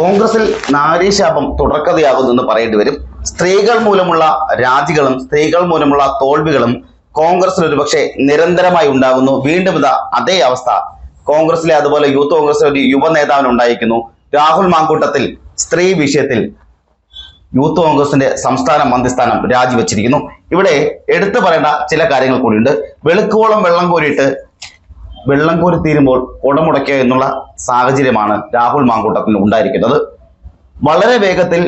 കോൺഗ്രസിൽ നാരീശാപം തുടർക്കഥയാകുന്നെന്ന് പറയേണ്ടി വരും. സ്ത്രീകൾ മൂലമുള്ള രാജികളും സ്ത്രീകൾ മൂലമുള്ള തോൽവികളും കോൺഗ്രസിൽ ഒരുപക്ഷെ നിരന്തരമായി ഉണ്ടാകുന്നു. വീണ്ടും ഇതാ അതേ അവസ്ഥ. കോൺഗ്രസിലെ അതുപോലെ യൂത്ത് കോൺഗ്രസിലെ ഒരു യുവ നേതാവിന് ഉണ്ടായിരിക്കുന്നു. രാഹുൽ മാങ്കൂട്ടത്തിൽ സ്ത്രീ വിഷയത്തിൽ യൂത്ത് കോൺഗ്രസിന്റെ സംസ്ഥാന മന്ത്രിസ്ഥാനം രാജിവെച്ചിരിക്കുന്നു. ഇവിടെ എടുത്തു പറയേണ്ട ചില കാര്യങ്ങൾ കൂടിയുണ്ട്. വെളുക്കോളം വെള്ളം കോരിയിട്ട് വെള്ളം കോരി തീരുമ്പോൾ കുടമുടയ്ക്കുക എന്നുള്ള സാഹചര്യമാണ് രാഹുൽ മാങ്കൂട്ടത്തിന് ഉണ്ടായിരിക്കുന്നത്. വളരെ വേഗത്തിൽ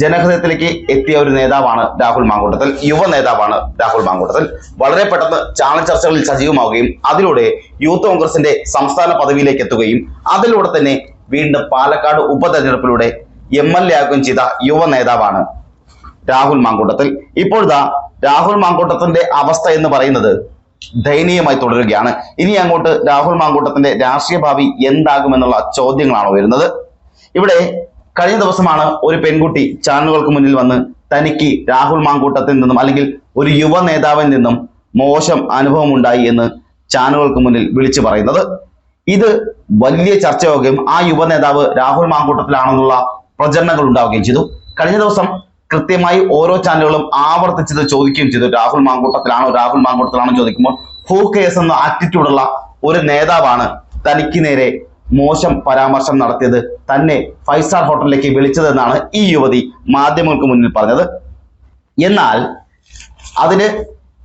ജനഹൃദയത്തിലേക്ക് എത്തിയ ഒരു നേതാവാണ് രാഹുൽ മാങ്കൂട്ടത്തിൽ യുവ നേതാവാണ് രാഹുൽ മാങ്കൂട്ടത്തിൽ. വളരെ പെട്ടെന്ന് ചാനൽ ചർച്ചകളിൽ സജീവമാവുകയും അതിലൂടെ യൂത്ത് കോൺഗ്രസിന്റെ സംസ്ഥാന പദവിയിലേക്ക് എത്തുകയും അതിലൂടെ തന്നെ വീണ്ടും പാലക്കാട് ഉപതെരഞ്ഞെടുപ്പിലൂടെ എം എൽ എ ആകുകയും ചെയ്ത യുവ നേതാവാണ് രാഹുൽ മാങ്കൂട്ടത്തിൽ. ഇപ്പോഴത്തെ രാഹുൽ മാങ്കൂട്ടത്തിന്റെ അവസ്ഥ എന്ന് പറയുന്നത് ദയനീയമായി തുടരുകയാണ്. ഇനി അങ്ങോട്ട് രാഹുൽ മാങ്കൂട്ടത്തിന്റെ രാഷ്ട്രീയ ഭാവി എന്താകുമെന്നുള്ള ചോദ്യങ്ങളാണ് വരുന്നത് ഇവിടെ കഴിഞ്ഞ ദിവസമാണ് ഒരു പെൺകുട്ടി ചാനലുകൾക്ക് മുന്നിൽ വന്ന് തനിക്ക് രാഹുൽ മാങ്കൂട്ടത്തിൽ നിന്നും അല്ലെങ്കിൽ ഒരു യുവ നേതാവിൽ നിന്നും മോശം അനുഭവം ഉണ്ടായി എന്ന് ചാനലുകൾക്ക് മുന്നിൽ വിളിച്ചു പറയുന്നത്. ഇത് വലിയ ചർച്ചയാവുകയും ആ യുവ നേതാവ് രാഹുൽ മാങ്കൂട്ടത്തിലാണെന്നുള്ള പ്രചരണങ്ങൾ ഉണ്ടാവുകയും ചെയ്തു. കഴിഞ്ഞ ദിവസം കൃത്യമായി ഓരോ ചാനലുകളും ആവർത്തിച്ചത് ചോദിക്കുകയും ചെയ്തു. രാഹുൽ മാങ്കൂട്ടത്തിലാണോ രാഹുൽ മാങ്കൂട്ടത്തിലാണോ ചോദിക്കുമ്പോൾ ഹൂ കേസ് എന്ന ആറ്റിറ്റ്യൂഡുള്ള ഒരു നേതാവാണ് തനിക്ക് നേരെ മോശം പരാമർശം നടത്തിയത് തന്നെ ഫൈവ് സ്റ്റാർ ഹോട്ടലിലേക്ക് വിളിച്ചതെന്നാണ് ഈ യുവതി മാധ്യമങ്ങൾക്ക് മുന്നിൽ പറഞ്ഞത്. എന്നാൽ അതിന്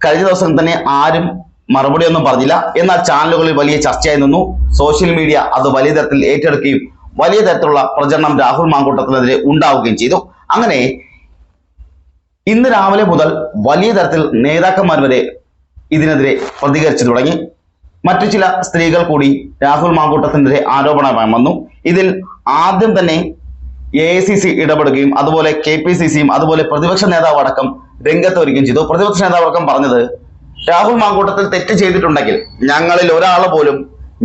കഴിഞ്ഞ ദിവസം തന്നെ ആരും മറുപടി ഒന്നും പറഞ്ഞില്ല. എന്നാൽ ചാനലുകളിൽ വലിയ ചർച്ചയായി നിന്നു. സോഷ്യൽ മീഡിയ അത് വലിയ തരത്തിൽ ഏറ്റെടുക്കുകയും വലിയ തരത്തിലുള്ള പ്രചരണം രാഹുൽ മാങ്കൂട്ടത്തിനെതിരെ ഉണ്ടാവുകയും ചെയ്തു. അങ്ങനെ ഇന്ന് രാവിലെ മുതൽ വലിയ തരത്തിൽ നേതാക്കന്മാർ വരെ ഇതിനെതിരെ പ്രതികരിച്ചു തുടങ്ങി. മറ്റു ചില സ്ത്രീകൾ കൂടി രാഹുൽ മാങ്കൂട്ടത്തിനെതിരെ ആരോപണമായി വന്നു. ഇതിൽ ആദ്യം തന്നെ എ ഇടപെടുകയും അതുപോലെ കെ അതുപോലെ പ്രതിപക്ഷ നേതാവ് അടക്കം രംഗത്ത് വരികയും ചെയ്തു. പ്രതിപക്ഷ നേതാവ് അടക്കം പറഞ്ഞത് രാഹുൽ മാങ്കൂട്ടത്തിൽ തെറ്റ് ചെയ്തിട്ടുണ്ടെങ്കിൽ ഞങ്ങളിൽ ഒരാൾ പോലും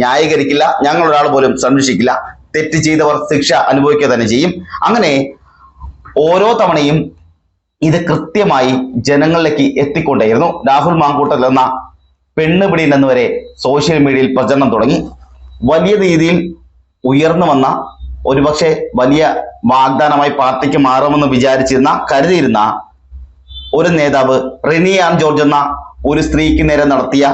ന്യായീകരിക്കില്ല ഞങ്ങൾ ഒരാൾ പോലും സംരക്ഷിക്കില്ല. തെറ്റ് ചെയ്തവർ ശിക്ഷ അനുഭവിക്കുക തന്നെ ചെയ്യും. അങ്ങനെ ഓരോ തവണയും ഇത് കൃത്യമായി ജനങ്ങളിലേക്ക് എത്തിക്കൊണ്ടേയിരുന്നു. രാഹുൽ മാങ്കൂട്ടൽ എന്ന പെണ്ണുപിടിയിൽ നിന്ന് വരെ സോഷ്യൽ മീഡിയയിൽ പ്രചരണം തുടങ്ങി. വലിയ രീതിയിൽ ഉയർന്നു വന്ന ഒരുപക്ഷെ വലിയ വാഗ്ദാനമായി പാർട്ടിക്ക് മാറുമെന്ന് വിചാരിച്ചിരുന്ന കരുതിയിരുന്ന ഒരു നേതാവ് റിനി ജോർജ് എന്ന ഒരു സ്ത്രീക്ക് നേരെ നടത്തിയ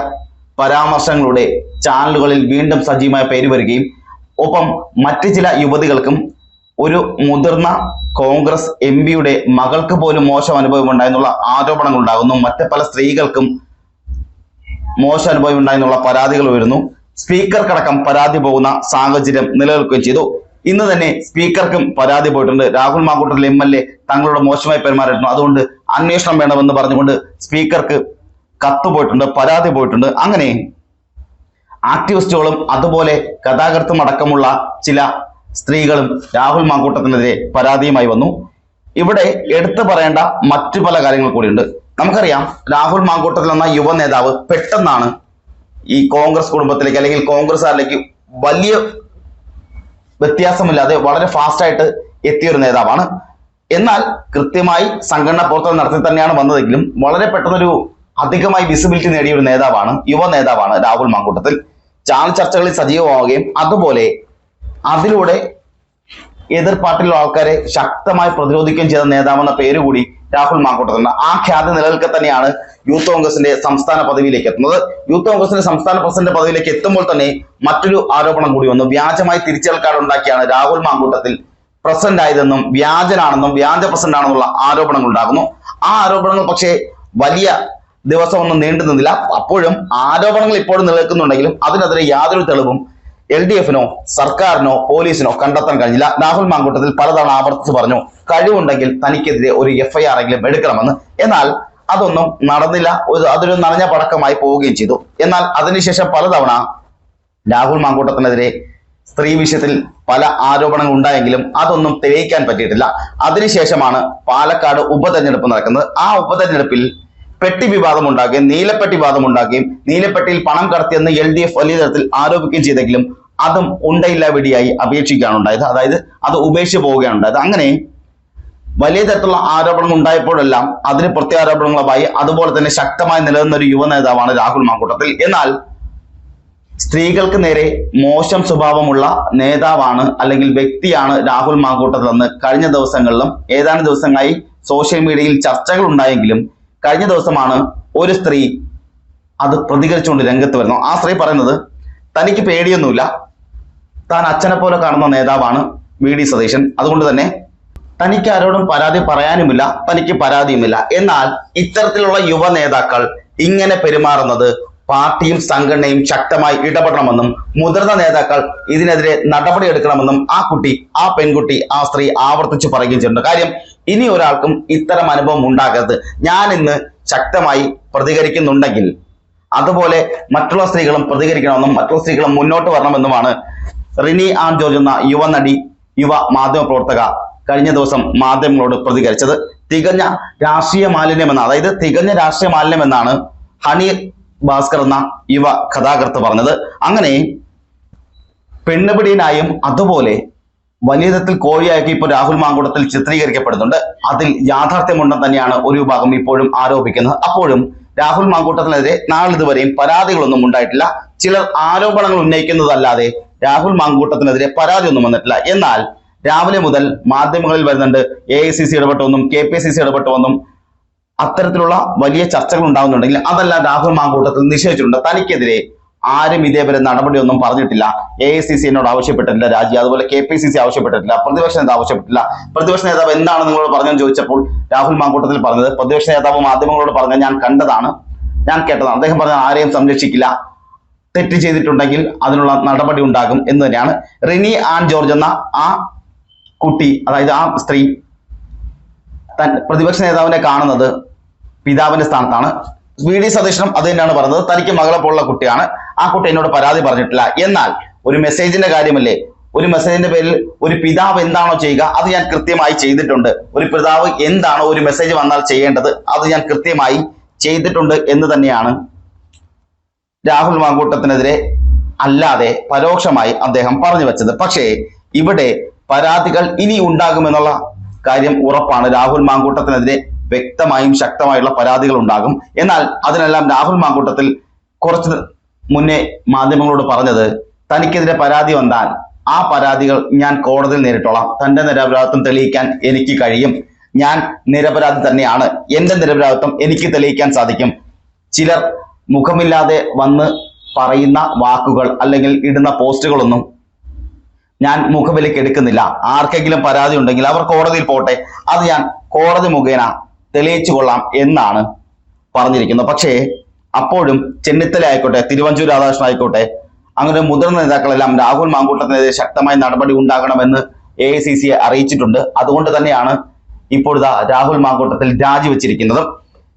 പരാമർശങ്ങളുടെ ചാനലുകളിൽ വീണ്ടും സജീവമായ പേര് വരികയും ഒപ്പം മറ്റു ചില യുവതികൾക്കും ഒരു മുതിർന്ന കോൺഗ്രസ് എം പിയുടെ മകൾക്ക് പോലും മോശം അനുഭവം ഉണ്ടായെന്നുള്ള ആരോപണങ്ങൾ ഉണ്ടാകുന്നു മറ്റ് പല സ്ത്രീകൾക്കും മോശം അനുഭവം ഉണ്ടായെന്നുള്ള പരാതികൾ വരുന്നു സ്പീക്കർക്കടക്കം പരാതി പോകുന്ന സാഹചര്യം നിലനിൽക്കുകയും ചെയ്തു. ഇന്ന് തന്നെ സ്പീക്കർക്കും പരാതി പോയിട്ടുണ്ട്. Rahul Mamkootathil M L A തങ്ങളോട് മോശമായി പെരുമാറിയിരുന്നു അതുകൊണ്ട് അന്വേഷണം വേണമെന്ന് പറഞ്ഞുകൊണ്ട് സ്പീക്കർക്ക് കത്ത് പോയിട്ടുണ്ട് പരാതി പോയിട്ടുണ്ട്. അങ്ങനെ ആക്ടിവിസ്റ്റുകളും അതുപോലെ ഗതാഗതം അടക്കമുള്ള ചില സ്ത്രീകളും രാഹുൽ മാങ്കൂട്ടത്തിനെതിരെ പരാതിയുമായി വന്നു. ഇവിടെ എടുത്തു പറയേണ്ട മറ്റു പല കാര്യങ്ങൾ കൂടിയുണ്ട്. നമുക്കറിയാം രാഹുൽ മാങ്കൂട്ടത്തിൽ എന്ന യുവ നേതാവ് പെട്ടെന്നാണ് ഈ കോൺഗ്രസ് കുടുംബത്തിലേക്ക് അല്ലെങ്കിൽ കോൺഗ്രസ്സുകാരിലേക്ക് വലിയ വ്യത്യാസമില്ലാതെ വളരെ ഫാസ്റ്റായിട്ട് എത്തിയ ഒരു നേതാവാണ്. എന്നാൽ കൃത്യമായി സംഘടനാ പ്രവർത്തനം നടത്തി തന്നെയാണ് വന്നതെങ്കിലും വളരെ പെട്ടെന്നൊരു അധികമായി വിസിബിലിറ്റി നേടിയ ഒരു നേതാവാണ് യുവ നേതാവാണ് രാഹുൽ മാങ്കൂട്ടത്തിൽ. ചാനൽ ചർച്ചകളിൽ സജീവമാവുകയും അതുപോലെ അതിലൂടെ എതിർ പാർട്ടിയിലുള്ള ആൾക്കാരെ ശക്തമായി പ്രതിരോധിക്കുകയും ചെയ്ത നേതാവെന്ന പേര് കൂടി രാഹുൽ മാങ്കൂട്ടത്തിനുണ്ട്. ആ ഖ്യാതി നിലനിൽക്കെ തന്നെയാണ് യൂത്ത് കോൺഗ്രസിന്റെ സംസ്ഥാന പദവിയിലേക്ക് എത്തുന്നത്. യൂത്ത് കോൺഗ്രസിന്റെ സംസ്ഥാന പ്രസിഡന്റ് പദവിയിലേക്ക് എത്തുമ്പോൾ തന്നെ മറ്റൊരു ആരോപണം കൂടി വന്നു. വ്യാജമായി തിരിച്ചൽ ഉണ്ടാക്കിയാണ് രാഹുൽ മാങ്കൂട്ടത്തിൽ പ്രസിഡന്റ് ആയതെന്നും വ്യാജനാണെന്നും വ്യാജ പ്രസിഡന്റ് ആണെന്നുള്ള ആരോപണങ്ങൾ ഉണ്ടാകുന്നു. ആ ആരോപണങ്ങൾ പക്ഷേ വലിയ ദിവസമൊന്നും നീണ്ടു നിന്നില്ല അപ്പോഴും ആരോപണങ്ങൾ ഇപ്പോഴും നിലനിൽക്കുന്നുണ്ടെങ്കിലും അതിനെതിരെ യാതൊരു തെളിവും എൽ ഡി എഫിനോ സർക്കാരിനോ പോലീസിനോ കണ്ടെത്താൻ കഴിഞ്ഞില്ല. രാഹുൽ മാങ്കൂട്ടത്തിൽ പലതവണ ആവർത്തിച്ച് പറഞ്ഞു കഴിവുണ്ടെങ്കിൽ തനിക്കെതിരെ ഒരു എഫ്ഐആർ എങ്കിലും എടുക്കണമെന്ന്. എന്നാൽ അതൊന്നും നടന്നില്ല. അതൊരു നനഞ്ഞ പടക്കമായി പോവുകയും ചെയ്തു. എന്നാൽ അതിനുശേഷം പലതവണ രാഹുൽ മാങ്കൂട്ടത്തിനെതിരെ സ്ത്രീ വിഷയത്തിൽ പല ആരോപണങ്ങൾ ഉണ്ടായെങ്കിലും അതൊന്നും തെളിയിക്കാൻ പറ്റിയിട്ടില്ല. അതിനുശേഷമാണ് പാലക്കാട് ഉപതെരഞ്ഞെടുപ്പ് നടക്കുന്നത്. ആ ഉപതെരഞ്ഞെടുപ്പിൽ പെട്ടി വിവാദം ഉണ്ടാക്കുകയും നീലപ്പെട്ടി വിവാദം ഉണ്ടാക്കുകയും നീലപ്പെട്ടിയിൽ പണം കടത്തിയെന്ന് എൽ ഡി എഫ് വലിയ തരത്തിൽ ആരോപിക്കുകയും ചെയ്തെങ്കിലും അതും ഉണ്ടയില്ല വെടിയായി അപേക്ഷിക്കുകയാണ് ഉണ്ടായത്. അതായത് അത് ഉപേക്ഷിച്ച് പോവുകയാണ് ഉണ്ടായത്. അങ്ങനെ വലിയ തരത്തിലുള്ള ആരോപണങ്ങൾ ഉണ്ടായപ്പോഴെല്ലാം അതിന് പ്രത്യാരോപണങ്ങളുമായി അതുപോലെ തന്നെ ശക്തമായി നിലനിന്ന ഒരു യുവ നേതാവാണ് രാഹുൽ മാങ്കൂട്ടത്തിൽ. എന്നാൽ സ്ത്രീകൾക്ക് നേരെ മോശം സ്വഭാവമുള്ള നേതാവാണ് അല്ലെങ്കിൽ വ്യക്തിയാണ് രാഹുൽ മാങ്കൂട്ടത്തിൽ എന്ന് കഴിഞ്ഞ ദിവസങ്ങളിലും ഏതാനും ദിവസങ്ങളായി സോഷ്യൽ മീഡിയയിൽ ചർച്ചകൾ ഉണ്ടായെങ്കിലും കഴിഞ്ഞ ദിവസമാണ് ഒരു സ്ത്രീ അത് പ്രതികരിച്ചുകൊണ്ട് രംഗത്ത് വരുന്നു ആ സ്ത്രീ പറയുന്നത് തനിക്ക് പേടിയൊന്നുമില്ല. താൻ അച്ഛനെ പോലെ കാണുന്ന നേതാവാണ് വി ഡി സതീശൻ. അതുകൊണ്ട് തന്നെ തനിക്ക് ആരോടും പരാതി പറയാനുമില്ല തനിക്ക് പരാതിയുമില്ല. എന്നാൽ ഇത്തരത്തിലുള്ള യുവ നേതാക്കൾ ഇങ്ങനെ പെരുമാറുന്നത് പാർട്ടിയും സംഘടനയും ശക്തമായി ഇടപെടണമെന്നും മുതിർന്ന നേതാക്കൾ ഇതിനെതിരെ നടപടിയെടുക്കണമെന്നും ആ കുട്ടി ആ പെൺകുട്ടി ആ സ്ത്രീ ആവർത്തിച്ച് പറയുകയും ചെയ്യുന്നുണ്ട് കാര്യം ഇനി ഒരാൾക്കും ഇത്തരം അനുഭവം ഉണ്ടാകരുത്. ഞാൻ ഇന്ന് ശക്തമായി പ്രതികരിക്കുന്നുണ്ടെങ്കിൽ അതുപോലെ മറ്റുള്ള സ്ത്രീകളും പ്രതികരിക്കണമെന്നും മറ്റുള്ള സ്ത്രീകളും മുന്നോട്ട് വരണമെന്നുമാണ് റിനി ആൻ ജോർജ് എന്ന യുവനടി യുവ മാധ്യമപ്രവർത്തക കഴിഞ്ഞ ദിവസം മാധ്യമങ്ങളോട് പ്രതികരിച്ചത്. തികഞ്ഞ രാഷ്ട്രീയ മാലിന്യം എന്ന അതായത് തികഞ്ഞ രാഷ്ട്രീയ മാലിന്യം എന്നാണ് ഹണി ഭാസ്കർ എന്ന യുവ കഥാകൃത്ത് പറഞ്ഞത്. അങ്ങനെ പെണ്ണുപിടിയനായും അതുപോലെ വലിയ തരത്തിൽ കോഴിയാക്കി ഇപ്പോൾ രാഹുൽ മാങ്കുടത്തിൽ ചിത്രീകരിക്കപ്പെടുന്നുണ്ട്. അതിൽ യാഥാർത്ഥ്യമുണ്ടെന്ന് തന്നെയാണ് ഒരു വിഭാഗം ഇപ്പോഴും ആരോപിക്കുന്നത്. അപ്പോഴും രാഹുൽ മാങ്കൂട്ടത്തിനെതിരെ നാളിതുവരെയും പരാതികളൊന്നും ഉണ്ടായിട്ടില്ല. ചിലർ ആരോപണങ്ങൾ ഉന്നയിക്കുന്നതല്ലാതെ രാഹുൽ മാങ്കൂട്ടത്തിനെതിരെ പരാതി ഒന്നും വന്നിട്ടില്ല. എന്നാൽ രാവിലെ മുതൽ മാധ്യമങ്ങളിൽ വരുന്നുണ്ട്. എ ഐ സി സി ഇടപെട്ടുവെന്നും കെ പി സി സി ഇടപെട്ടുവെന്നും അത്തരത്തിലുള്ള വലിയ ചർച്ചകൾ ഉണ്ടാകുന്നുണ്ടെങ്കിൽ അതല്ല രാഹുൽ മാങ്കൂട്ടത്തിൽ നിഷേധിച്ചിട്ടുണ്ട്. തനിക്കെതിരെ ആരും ഇതേവരെ നടപടിയൊന്നും പറഞ്ഞിട്ടില്ല. എ ഐ സി സി എന്നോട് ആവശ്യപ്പെട്ടിട്ടില്ല രാജി. അതുപോലെ കെ പി സി സി ആവശ്യപ്പെട്ടിട്ടില്ല പ്രതിപക്ഷ നേതാവ് ആവശ്യപ്പെട്ടില്ല പ്രതിപക്ഷ നേതാവ് എന്താണ് നിങ്ങളോട് പറഞ്ഞെന്ന് ചോദിച്ചപ്പോൾ രാഹുൽ മാങ്കൂട്ടത്തിൽ പറഞ്ഞത്. പ്രതിപക്ഷ നേതാവ് മാധ്യമങ്ങളോട് പറഞ്ഞ ഞാൻ കണ്ടതാണ്. ഞാൻ കേട്ടതാണ്. അദ്ദേഹം പറഞ്ഞ ആരെയും സംരക്ഷിക്കില്ല. തെറ്റ് ചെയ്തിട്ടുണ്ടെങ്കിൽ അതിനുള്ള നടപടി ഉണ്ടാകും എന്ന് തന്നെയാണ്. റിനി ആൻ ജോർജ് എന്ന ആ കുട്ടി അതായത് ആ സ്ത്രീ പ്രതിപക്ഷ നേതാവിനെ കാണുന്നത് പിതാവിന്റെ സ്ഥാനത്താണ്. വി ഡി സതീശനും അത് തന്നെയാണ് പറഞ്ഞത്. തനിക്ക് മകളെ പോലുള്ള കുട്ടിയാണ്. ആ കുട്ടി എന്നോട് പരാതി പറഞ്ഞിട്ടില്ല. എന്നാൽ ഒരു മെസ്സേജിന്റെ കാര്യമല്ലേ? ഒരു മെസ്സേജിന്റെ പേരിൽ ഒരു പിതാവ് എന്താണോ ചെയ്യുക അത് ഞാൻ കൃത്യമായി ചെയ്തിട്ടുണ്ട്. ഒരു പിതാവ് എന്താണോ ഒരു മെസ്സേജ് വന്നാൽ ചെയ്യേണ്ടത് അത് ഞാൻ കൃത്യമായി ചെയ്തിട്ടുണ്ട് എന്ന് തന്നെയാണ് രാഹുൽ മാങ്കൂട്ടത്തിനെതിരെ അല്ലാതെ പരോക്ഷമായി അദ്ദേഹം പറഞ്ഞു വെച്ചത്. പക്ഷേ ഇവിടെ പരാതികൾ ഇനി ഉണ്ടാകുമെന്നുള്ള കാര്യം ഉറപ്പാണ്. രാഹുൽ മാങ്കൂട്ടത്തിനെതിരെ വ്യക്തമായും ശക്തമായുള്ള പരാതികൾ ഉണ്ടാകും എന്നാൽ അതിനെല്ലാം രാഹുൽ മാങ്കൂട്ടത്തിൽ കുറച്ച് മുന്നേ മാധ്യമങ്ങളോട് പറഞ്ഞത് തനിക്കെതിരെ പരാതി വന്നാൽ ആ പരാതികൾ ഞാൻ കോടതിയിൽ നേരിട്ടോളാം. തന്റെ നിരപരാധിത്വം തെളിയിക്കാൻ എനിക്ക് കഴിയും. ഞാൻ നിരപരാധി തന്നെയാണ്. എന്റെ നിരപരാധിത്വം എനിക്ക് തെളിയിക്കാൻ സാധിക്കും. ചിലർ മുഖമില്ലാതെ വന്ന് പറയുന്ന വാക്കുകൾ അല്ലെങ്കിൽ ഇടുന്ന പോസ്റ്റുകളൊന്നും ഞാൻ മുഖവിലേക്ക് എടുക്കുന്നില്ല. ആർക്കെങ്കിലും പരാതി ഉണ്ടെങ്കിൽ അവർ കോടതിയിൽ പോട്ടെ. അത് ഞാൻ കോടതി മുഖേന തെളിയിച്ചു കൊള്ളാം എന്നാണ് പറഞ്ഞിരിക്കുന്നത്. പക്ഷേ അപ്പോഴും ചെന്നിത്തല ആയിക്കോട്ടെ തിരുവഞ്ചൂർ രാധാകൃഷ്ണൻ ആയിക്കോട്ടെ അങ്ങനെ മുതിർന്ന നേതാക്കളെല്ലാം രാഹുൽ മാങ്കൂട്ടത്തിനെതിരെ ശക്തമായ നടപടി ഉണ്ടാകണമെന്ന് എ ഐ സി അറിയിച്ചിട്ടുണ്ട്. അതുകൊണ്ട് തന്നെയാണ് ഇപ്പോഴിതാ രാഹുൽ മാങ്കൂട്ടത്തിൽ രാജിവെച്ചിരിക്കുന്നത്.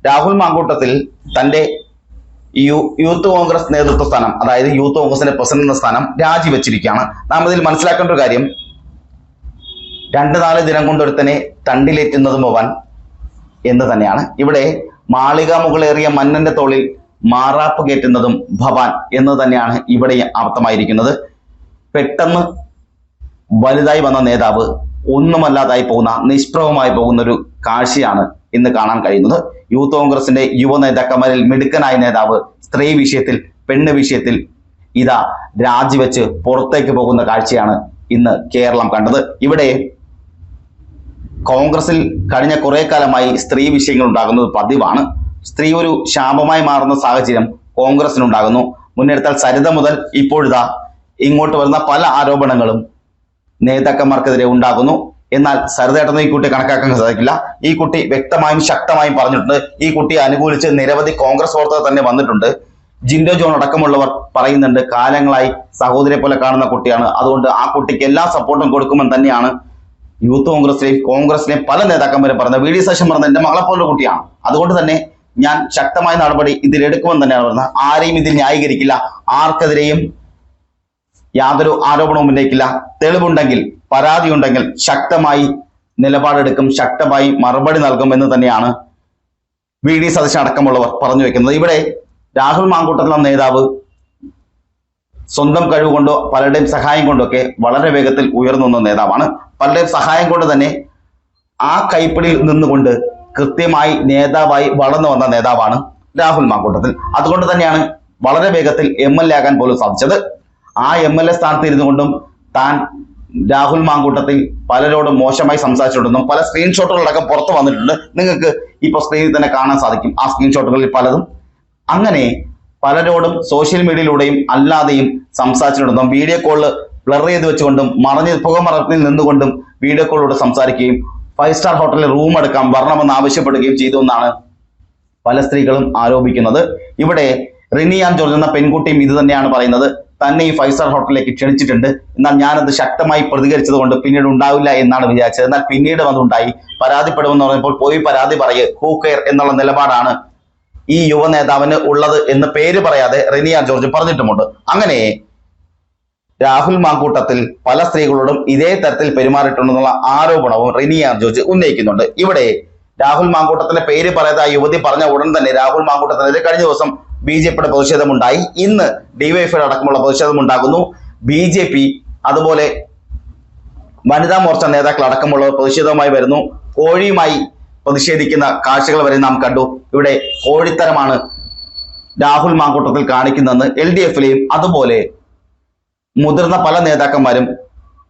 രാഹുൽ മാങ്കൂട്ടത്തിൽ തന്റെ യൂത്ത് കോൺഗ്രസ് നേതൃത്വ സ്ഥാനം അതായത് യൂത്ത് കോൺഗ്രസിന്റെ പ്രസിഡന്റ് എന്ന സ്ഥാനം രാജിവെച്ചിരിക്കുകയാണ്. നാം ഇതിൽ മനസ്സിലാക്കേണ്ട ഒരു കാര്യം. രണ്ട് നാല് ദിനം കൊണ്ടൊരുത്തനെ തണ്ടിലേറ്റുന്നതും പോവാൻ എന്ന് തന്നെയാണ്. ഇവിടെ മാളിക മുകളേറിയ മന്നന്റെ തോളിൽ മാറാപ്പ് കയറ്റുന്നതും ഭവാൻ എന്ന് തന്നെയാണ് ഇവിടെ അർത്ഥമായിരിക്കുന്നത് പെട്ടെന്ന് വലുതായി വന്ന നേതാവ് ഒന്നുമല്ലാതായി പോകുന്ന നിഷ്പ്രഭമായി പോകുന്ന ഒരു കാഴ്ചയാണ് ഇന്ന് കാണാൻ കഴിയുന്നത്. യൂത്ത് കോൺഗ്രസിന്റെ യുവ നേതാക്കന്മാരിൽ മിടുക്കനായ നേതാവ് സ്ത്രീ വിഷയത്തിൽ പെണ്ണ് വിഷയത്തിൽ ഇതാ രാജിവെച്ച് പുറത്തേക്ക് പോകുന്ന കാഴ്ചയാണ് ഇന്ന് കേരളം കണ്ടത്. ഇവിടെ കോൺഗ്രസിൽ കഴിഞ്ഞ കുറെ കാലമായി സ്ത്രീ വിഷയങ്ങൾ ഉണ്ടാകുന്നത് പതിവാണ്. സ്ത്രീ ഒരു ശാപമായി മാറുന്ന സാഹചര്യം കോൺഗ്രസിനുണ്ടാകുന്നു. മുന്നെടുത്താൽ സരിത മുതൽ ഇപ്പോഴിതാ ഇങ്ങോട്ട് വരുന്ന പല ആരോപണങ്ങളും നേതാക്കന്മാർക്കെതിരെ ഉണ്ടാകുന്നു. എന്നാൽ സരിതേട്ടന് ഈ കുട്ടി കണക്കാക്കാൻ സാധിക്കില്ല. ഈ കുട്ടി വ്യക്തമായും ശക്തമായും പറഞ്ഞിട്ടുണ്ട്. ഈ കുട്ടിയെ അനുകൂലിച്ച് നിരവധി കോൺഗ്രസ് പ്രവർത്തകർ തന്നെ വന്നിട്ടുണ്ട്. ജിൻഡോ ജോൺ അടക്കമുള്ളവർ പറയുന്നുണ്ട് കാലങ്ങളായി സഹോദരിയെ പോലെ കാണുന്ന കുട്ടിയാണ്. അതുകൊണ്ട് ആ കുട്ടിക്ക് എല്ലാ സപ്പോർട്ടും കൊടുക്കുമെന്ന് തന്നെയാണ് യൂത്ത് കോൺഗ്രസിലെയും കോൺഗ്രസിലെയും പല നേതാക്കന്മാരും പറഞ്ഞത് വി ഡി സശം പറഞ്ഞ എന്റെ മകളെ പോലുള്ള കുട്ടിയാണ്. അതുകൊണ്ട് തന്നെ ഞാൻ ശക്തമായ നടപടി ഇതിലെടുക്കുമെന്ന് തന്നെയാണ് പറഞ്ഞത് ആരെയും ഇതിൽ ന്യായീകരിക്കില്ല. ആർക്കെതിരെയും യാതൊരു ആരോപണവും ഉന്നയിക്കില്ല. തെളിവുണ്ടെങ്കിൽ പരാതി ഉണ്ടെങ്കിൽ ശക്തമായി നിലപാടെടുക്കും ശക്തമായി മറുപടി നൽകും എന്ന് തന്നെയാണ് വി ഡി സതീശൻ അടക്കമുള്ളവർ പറഞ്ഞു വെക്കുന്നത്. ഇവിടെ രാഹുൽ മാങ്കൂട്ടത്തിലുള്ള നേതാവ് സ്വന്തം കഴിവ് കൊണ്ടോ പലരുടെയും സഹായം കൊണ്ടോ ഒക്കെ വളരെ വേഗത്തിൽ ഉയർന്നു വന്ന നേതാവാണ്. പലരുടെയും സഹായം കൊണ്ട് തന്നെ ആ കൈപ്പിടിയിൽ നിന്നുകൊണ്ട് കൃത്യമായി നേതാവായി വളർന്നു വന്ന നേതാവാണ് രാഹുൽ മാങ്കൂട്ടത്തിൽ. അതുകൊണ്ട് തന്നെയാണ് വളരെ വേഗത്തിൽ എം എൽ എ ആകാൻ പോലും സാധിച്ചത്. ആ എം എൽ എ സ്ഥാനത്ത് ഇരുന്നുകൊണ്ടും താൻ രാഹുൽ മാങ്കൂട്ടത്തിൽ പലരോടും മോശമായി സംസാരിച്ചിട്ടുണ്ടെന്നും പല സ്ക്രീൻഷോട്ടുകളടക്കം പുറത്തു വന്നിട്ടുണ്ട്. നിങ്ങൾക്ക് ഇപ്പോൾ സ്ക്രീനിൽ തന്നെ കാണാൻ സാധിക്കും. ആ സ്ക്രീൻഷോട്ടുകളിൽ പലതും. അങ്ങനെ പലരോടും സോഷ്യൽ മീഡിയയിലൂടെയും അല്ലാതെയും സംസാരിച്ചിട്ടുണ്ടെന്നും വീഡിയോ കോളിൽ ബ്ലർ ചെയ്ത് വെച്ചുകൊണ്ടും മറഞ്ഞ് പുകമറത്തിൽ നിന്നുകൊണ്ടും വീഡിയോ കോളിലൂടെ സംസാരിക്കുകയും ഫൈവ് സ്റ്റാർ ഹോട്ടലിൽ റൂം എടുക്കാം വരണമെന്ന് ആവശ്യപ്പെടുകയും ചെയ്തു എന്നാണ് പല സ്ത്രീകളും ആരോപിക്കുന്നത്. ഇവിടെ റിനിയാൻ ജോർജ് എന്ന പെൺകുട്ടിയും ഇത് തന്നെയാണ് പറയുന്നത്. തന്നെ ഈ ഫൈവ് സ്റ്റാർ ഹോട്ടലിലേക്ക് ക്ഷണിച്ചിട്ടുണ്ട്. എന്നാൽ ഞാനത് ശക്തമായി പ്രതികരിച്ചത് കൊണ്ട് പിന്നീട് ഉണ്ടാവില്ല എന്നാണ് വിചാരിച്ചത്. എന്നാൽ പിന്നീട് അതുണ്ടായി. പരാതിപ്പെടുമെന്ന് പറഞ്ഞപ്പോൾ പോയി പരാതി പറയ് ഹൂ കെയർ എന്നുള്ള നിലപാടാണ് ഈ യുവ നേതാവിന് ഉള്ളത് എന്ന് പേര് പറയാതെ റിനിയ ജോർജ് പറഞ്ഞിട്ടുമുണ്ട്. അങ്ങനെ രാഹുൽ മാങ്കൂട്ടത്തിൽ പല സ്ത്രീകളോടും ഇതേ തരത്തിൽ പെരുമാറിയിട്ടുണ്ടെന്നുള്ള ആരോപണവും റിനിയ ജോർജ് ഉന്നയിക്കുന്നുണ്ട്. ഇവിടെ രാഹുൽ മാങ്കൂട്ടത്തിന്റെ പേര് പറയാതെ ആ യുവതി പറഞ്ഞ ഉടൻ തന്നെ രാഹുൽ മാങ്കൂട്ടത്തിനെതിരെ കഴിഞ്ഞ ദിവസം ബി ജെ പിയുടെ പ്രതിഷേധമുണ്ടായി. ഇന്ന് ഡിവൈഎഫ്ഐ അടക്കമുള്ള പ്രതിഷേധമുണ്ടാകുന്നു. ബി ജെ പി അതുപോലെ വനിതാ മോർച്ച നേതാക്കൾ അടക്കമുള്ളവർ പ്രതിഷേധവുമായി വരുന്നു. കോഴിയുമായി പ്രതിഷേധിക്കുന്ന കാഴ്ചകൾ വരെ നാം കണ്ടു. ഇവിടെ കോഴിത്തരമാണ് രാഹുൽ മാങ്കൂട്ടത്തിൽ കാണിക്കുന്നതെന്ന് എൽ ഡി എഫിലെയും അതുപോലെ മുതിർന്ന പല നേതാക്കന്മാരും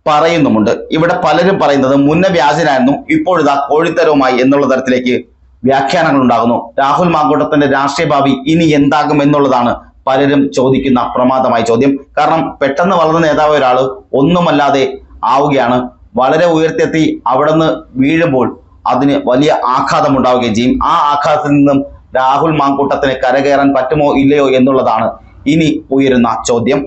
പറയുന്നുമുണ്ട്. ഇവിടെ പലരും പറയുന്നത് മുന്നേ വ്യാജനായിരുന്നു ഇപ്പോഴിതാ കോഴിത്തരവുമായി എന്നുള്ള തരത്തിലേക്ക് വ്യാഖ്യാനങ്ങൾ ഉണ്ടാകുന്നു. രാഹുൽ മാങ്കൂട്ടത്തിന്റെ രാഷ്ട്രീയ ഭാവി ഇനി എന്താകും എന്നുള്ളതാണ് പലരും ചോദിക്കുന്ന പ്രമാദമായ ചോദ്യം. കാരണം പെട്ടെന്ന് വളർന്ന നേതാവ് ഒരാൾ ഒന്നുമല്ലാതെ ആവുകയാണ്. വളരെ ഉയർത്തിയെത്തി അവിടെ നിന്ന് വീഴുമ്പോൾ അതിന് വലിയ ആഘാതം ഉണ്ടാവുകയും ചെയ്യും. ആ ആഘാതത്തിൽ നിന്നും രാഹുൽ മാങ്കൂട്ടത്തിന് കരകയറാൻ പറ്റുമോ ഇല്ലയോ എന്നുള്ളതാണ് ഇനി ഉയരുന്ന ചോദ്യം.